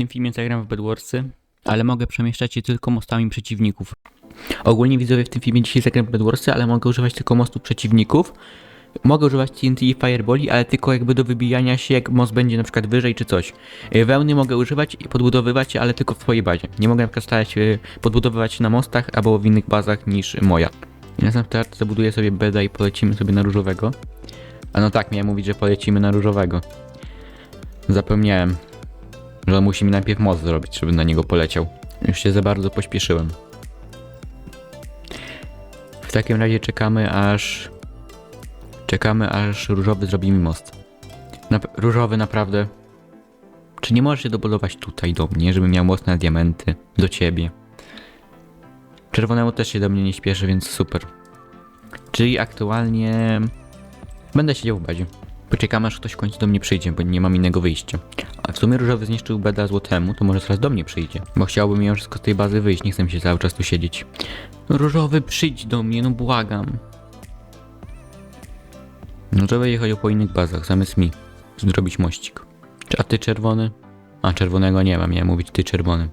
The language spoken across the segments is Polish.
tym filmie zagram w Bedwarsy, ale mogę przemieszczać się tylko mostami przeciwników. Ogólnie widzowie w tym filmie dzisiaj zagram w Bedwarsy, ale mogę używać tylko mostów przeciwników. Mogę używać TNT i Fireballi, ale tylko jakby do wybijania się, jak most będzie na przykład wyżej czy coś. Y, Wełny mogę używać i podbudowywać, ale tylko w swojej bazie. Nie mogę na przykład się podbudowywać na mostach albo w innych bazach niż moja. I na zabuduję sobie beda i polecimy sobie na różowego. A no tak, miałem mówić, że polecimy na różowego. Zapomniałem, że musi mi najpierw most zrobić, żeby na niego poleciał. Już się za bardzo pośpieszyłem. W takim razie czekamy aż... Czekamy aż różowy zrobi mi most. Różowy naprawdę... Czy nie możesz się dobudować tutaj do mnie, żeby miał most na diamenty? Do ciebie. Czerwonemu też się do mnie nie śpieszy, więc super. Czyli aktualnie... Będę siedział w bazie. Poczekam aż ktoś w końcu do mnie przyjdzie, bo nie mam innego wyjścia. A w sumie różowy zniszczył beda złotemu, to może teraz do mnie przyjdzie. Bo chciałbym mimo wszystko z tej bazy wyjść, nie chcę się cały czas tu siedzieć. Różowy przyjdź do mnie, no błagam. No to będzie chodził po innych bazach, zamiast mi zrobić mościk. A ty czerwony? A czerwonego nie mam, miałem mówić ty czerwony.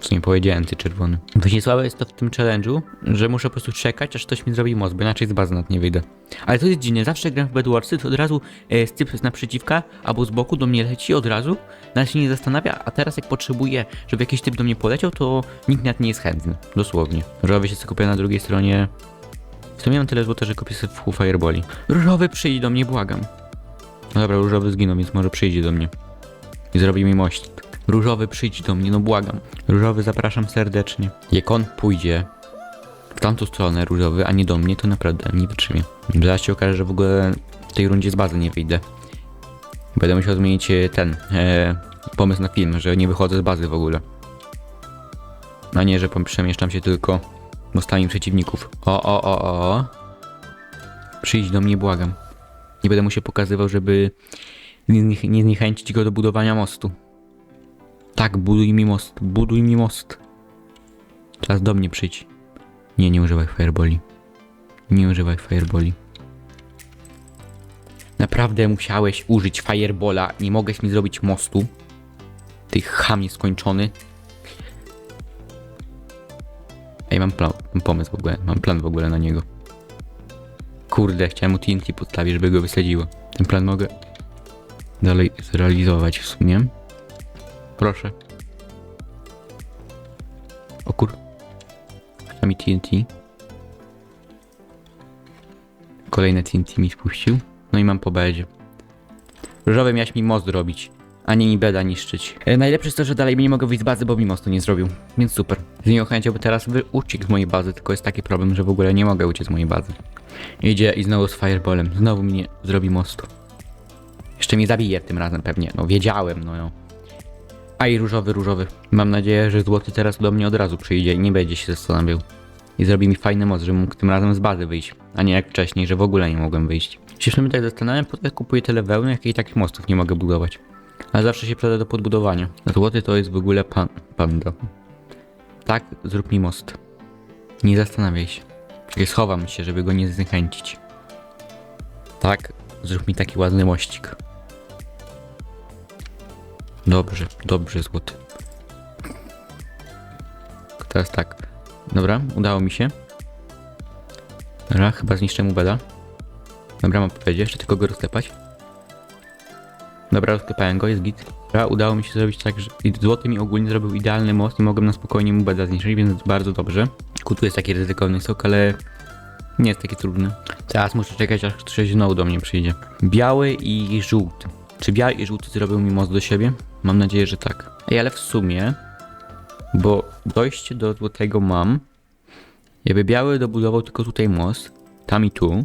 W sumie powiedziałem ty czerwony. Właśnie słabe jest to w tym challenge'u, że muszę po prostu czekać, aż ktoś mi zrobi most, bo inaczej z bazy nawet nie wyjdę. Ale to jest dziwne, zawsze gram w Bedwarsy, to od razu e, z typ z naprzeciwka albo z boku do mnie leci od razu, nawet się nie zastanawia, a teraz jak potrzebuję, żeby jakiś typ do mnie poleciał, to nikt nawet nie jest chętny. Dosłownie. Różowy się kupię na drugiej stronie. W sumie mam tyle złota, że kupię sobie w fireboli. Różowy przyjdź do mnie, błagam. No dobra, różowy zginął, więc może przyjdzie do mnie. I zrobi mi mość. Różowy przyjdź do mnie, no błagam. Różowy zapraszam serdecznie. Jak on pójdzie w tamtą stronę różowy, a nie do mnie, to naprawdę nie wytrzymie. Zaraz się okaże, że w ogóle w tej rundzie z bazy nie wyjdę. Będę musiał zmienić e, ten e, pomysł na film, że nie wychodzę z bazy w ogóle. A nie, że przemieszczam się tylko mostami przeciwników. O, o, o, o. o. Przyjdź do mnie, błagam. Nie będę mu się pokazywał, żeby nie, nie zniechęcić go do budowania mostu. Tak, buduj mi most, buduj mi most. Czas do mnie przyjdź. Nie, nie używaj fireboli. Nie używaj fireboli. Naprawdę musiałeś użyć firebola. Nie mogłeś mi zrobić mostu. Ty chamie skończony. Ej, mam plan, mam pomysł w ogóle. Mam plan w ogóle na niego. Kurde, chciałem mu TNT podstawić, żeby go wysadziło. Ten plan mogę dalej zrealizować w sumie. Proszę. O kur... Chce mi TNT. Kolejne TNT mi spuścił. No i mam po bedzie. Różowy miałeś mi most zrobić, a nie mi beda niszczyć. E, najlepsze jest to, że dalej nie mogę wyjść z bazy, bo mi mostu nie zrobił. Więc super. Z nią chęcią by teraz uciekł z mojej bazy, tylko jest taki problem, że w ogóle nie mogę uciec z mojej bazy. Idzie i znowu z fireballem. Znowu mi nie zrobi mostu. Jeszcze mnie zabije tym razem pewnie. No wiedziałem, no. no. A i różowy, różowy. Mam nadzieję, że złoty teraz do mnie od razu przyjdzie i nie będzie się zastanawiał. I zrobi mi fajny most, żebym mógł tym razem z bazy wyjść. A nie jak wcześniej, że w ogóle nie mogłem wyjść. Się tak zastanawiam, po co kupuję tyle wełny, jak i takich mostów nie mogę budować. Ale zawsze się przyda do podbudowania. Złoty to jest w ogóle pan, panda. Tak, zrób mi most. Nie zastanawiaj się. Czekaj, schowam się, żeby go nie zniechęcić. Tak, zrób mi taki ładny mościk. Dobrze, dobrze, złoty. Teraz tak. Dobra, udało mi się. Dobra, chyba zniszczę mu beda. Dobra, mam powiedzieć, jeszcze tylko go rozklepać. Dobra, rozklepałem go, jest git. Dobra, udało mi się zrobić tak, że złoty mi ogólnie zrobił idealny most i mogłem na spokojnie mu beda zniszczyć, więc bardzo dobrze. Kutu jest taki ryzykowny sok, ale nie jest taki trudny. Teraz muszę czekać, aż ktoś znowu do mnie przyjdzie. Biały i żółty. Czy biały i żółty zrobił mi most do siebie? Mam nadzieję, że tak. Ej, ale w sumie, bo dojście do złotego mam. Jakby biały dobudował tylko tutaj most, tam i tu,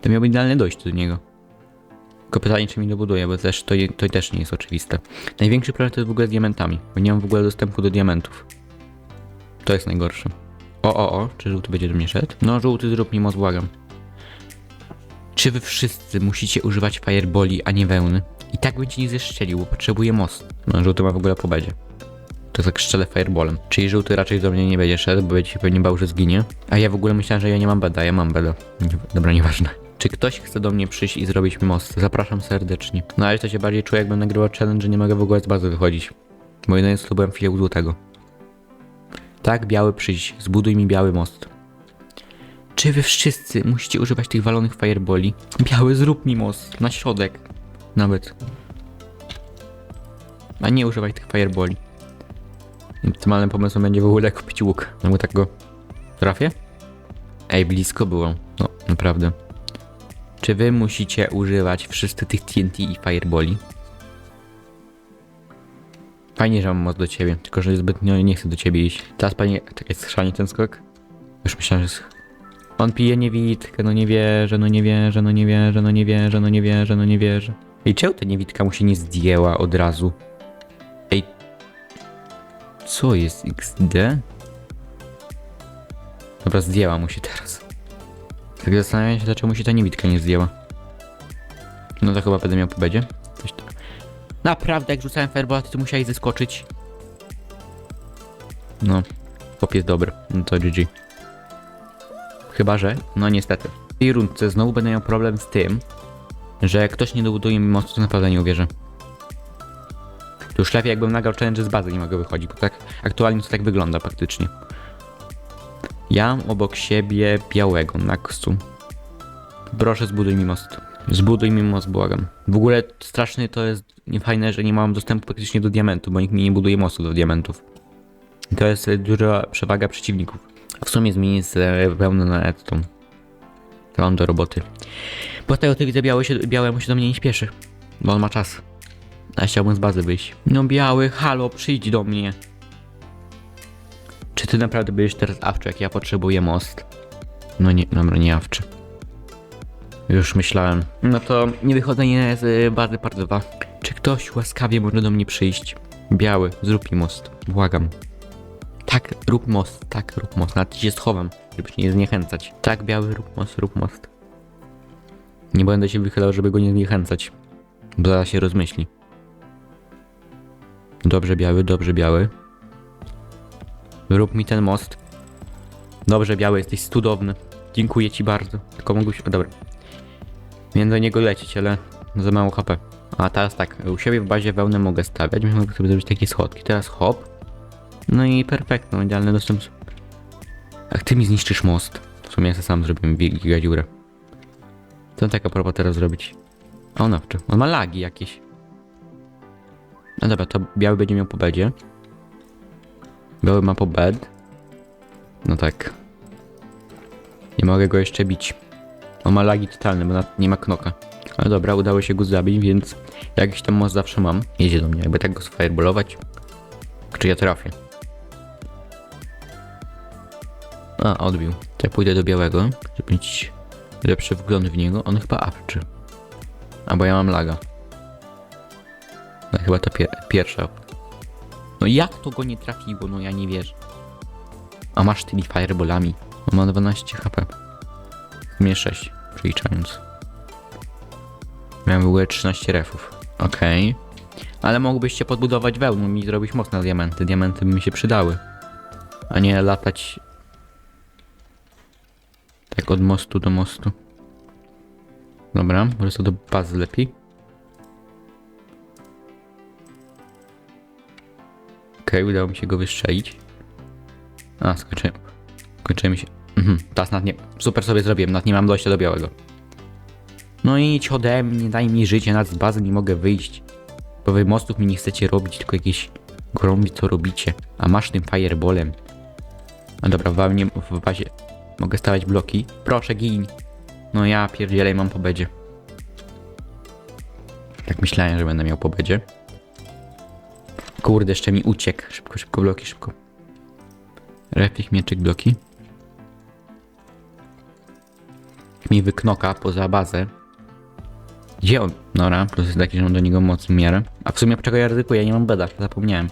to miałby idealne dojście do niego. Tylko pytanie, czy mi dobuduje, bo też to, to też nie jest oczywiste. Największy problem to jest w ogóle z diamentami, bo nie mam w ogóle dostępu do diamentów. To jest najgorsze. O, o, o, czy żółty będzie do mnie szedł? No, żółty zrób mi most, błagam. Czy wy wszyscy musicie używać fireboli, a nie wełny? I tak będzie nie zeszczelił, bo potrzebuje most. No, żółty ma w ogóle po bedzie. To jak strzelę fireballem. Czyli żółty raczej do mnie nie będzie szedł, bo będzie się pewnie bał, że zginie. A ja w ogóle myślałem, że ja nie mam beda, ja mam beda. Nie, dobra, nieważne. Czy ktoś chce do mnie przyjść i zrobić mi most? Zapraszam serdecznie. No ale to się bardziej czuję, jakbym nagrywał challenge, że nie mogę w ogóle z bazy wychodzić. Bo jeden jest byłem chwilę u złotego. Tak, biały przyjść. Zbuduj mi biały most. Czy wy wszyscy musicie używać tych walonych fireboli? Biały, zrób mi most. Na środek. Nawet. A nie używaj tych fireboli. Optymalnym pomysłem będzie w ogóle kupić łuk. No bo tak go trafię? Ej, blisko było. No, naprawdę. Czy wy musicie używać wszyscy tych TNT i fireboli? Fajnie, że mam most do ciebie, tylko że zbytnio nie chcę do ciebie iść. Teraz panie... Czekaj, schrzani ten skok? Już myślałem, że... On pije niewidkę, no nie wierzę, no nie wierzę, no nie wierzę, no nie wierzę, no nie wierzę, no nie wierzę. Ej, czemu ta niewidka mu się nie zdjęła od razu? Ej... Co jest XD? Dobra, zdjęła mu się teraz. Tak zastanawiam się, dlaczego mu się ta niewidka nie zdjęła. No to chyba będę miał po bedzie. Coś. Naprawdę, jak rzucałem fireballa, to ty musiałeś zeskoczyć. No, chłop jest dobry. No to GG. Chyba, że... No niestety. W tej rundce znowu będę miał problem z tym, że jak ktoś nie dobuduje mi mostu, to naprawdę nie uwierzę. To już lepiej jakbym nagrał challenge z bazy nie mogę wychodzić, bo tak aktualnie to tak wygląda praktycznie. Ja obok siebie białego Naxu. Proszę zbuduj mi most. Zbuduj mi most, błagam. W ogóle strasznie to jest niefajne, że nie mam dostępu praktycznie do diamentu, bo nikt mi nie buduje mostu do diamentów. To jest duża przewaga przeciwników. W sumie zmienię z e, wełny na Edstone. To mam do roboty. Bo tego ty widzę biały się, białemu się do mnie nie śpieszy. Bo on ma czas. A chciałbym z bazy wyjść. No biały, halo, przyjdź do mnie. Czy ty naprawdę byłeś teraz awczy, jak ja potrzebuję most? No nie, dobra, nie awczy. Już myślałem. No to nie wychodzenie z y, bazy part 2. Czy ktoś łaskawie może do mnie przyjść? Biały, zrób mi most. Błagam. Tak, rób most, tak, rób most. Nawet się schowam, żeby się nie zniechęcać. Tak, biały, rób most, rób most. Nie będę się wychylał, żeby go nie zniechęcać. Bo zaraz się rozmyśli. Dobrze, biały, dobrze, biały. Rób mi ten most. Dobrze, biały, jesteś cudowny. Dziękuję ci bardzo. Tylko mógłbyś... O, dobra. Miałem do niego lecieć, ale za mało HP. A teraz tak, u siebie w bazie wełnę mogę stawiać, mogę sobie zrobić takie schodki. Teraz hop. No i perfekto, idealny dostęp. Jak ty mi zniszczysz most? W sumie ja sam zrobiłem giga. Co tak a propos teraz zrobić? O, no, czy- on ma lagi jakieś. No dobra, to biały będzie miał po bedzie. Biały ma po bed. No tak. Nie mogę go jeszcze bić. On ma lagi totalne, bo nie ma knoka. Ale dobra, udało się go zabić, więc jakiś tam most zawsze mam. Jedzie do mnie, jakby tak go sfireballować. Czy ja trafię? A, odbił. To ja pójdę do białego, żeby mieć lepszy wgląd w niego. On chyba awczy. Albo ja mam laga. No chyba ta pier- pierwsza. No jak to go nie trafiło? No ja nie wierzę. A masz tymi fireballami. On ma 12 HP. Mnie 6, przeliczając. Miałem w ogóle 13 refów. Okej. Ale mógłbyście podbudować wełną i zrobić moc na diamenty. Diamenty by mi się przydały. A nie latać... Tak od mostu do mostu. Dobra, może to do bazy lepiej. Okej, udało mi się go wystrzelić. A, skończyłem. Skończyłem się. Mhm, teraz nad nie. Super sobie zrobiłem, nad nie mam dojścia do białego. No i idź ode mnie, daj mi życie, nad z bazy nie mogę wyjść. Bo wy mostów mi nie chcecie robić, tylko jakieś grombi co robicie. A masz tym fireballem. No dobra, w, bazie- w bazie mogę stawiać bloki. Proszę, gin. No ja pierdzielę i mam po bedzie. Tak myślałem, że będę miał po bedzie. Kurde, jeszcze mi uciekł. Szybko, szybko, bloki, szybko. Refik, mieczyk, bloki. Mi wyknoka poza bazę. Gdzie on? Dobra, plus jest taki, że mam do niego moc w miarę. A w sumie czego ja ryzykuję? Ja nie mam beda, zapomniałem.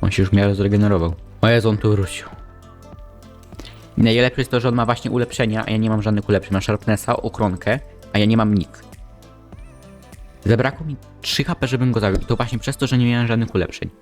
On się już miarę zregenerował. O Jezu, on tu wrócił. I najlepsze jest to, że on ma właśnie ulepszenia, a ja nie mam żadnych ulepszeń. Mam Sharpnessa, okronkę, a ja nie mam nic. Zabrakło mi 3 HP, żebym go zabił. To właśnie przez to, że nie miałem żadnych ulepszeń.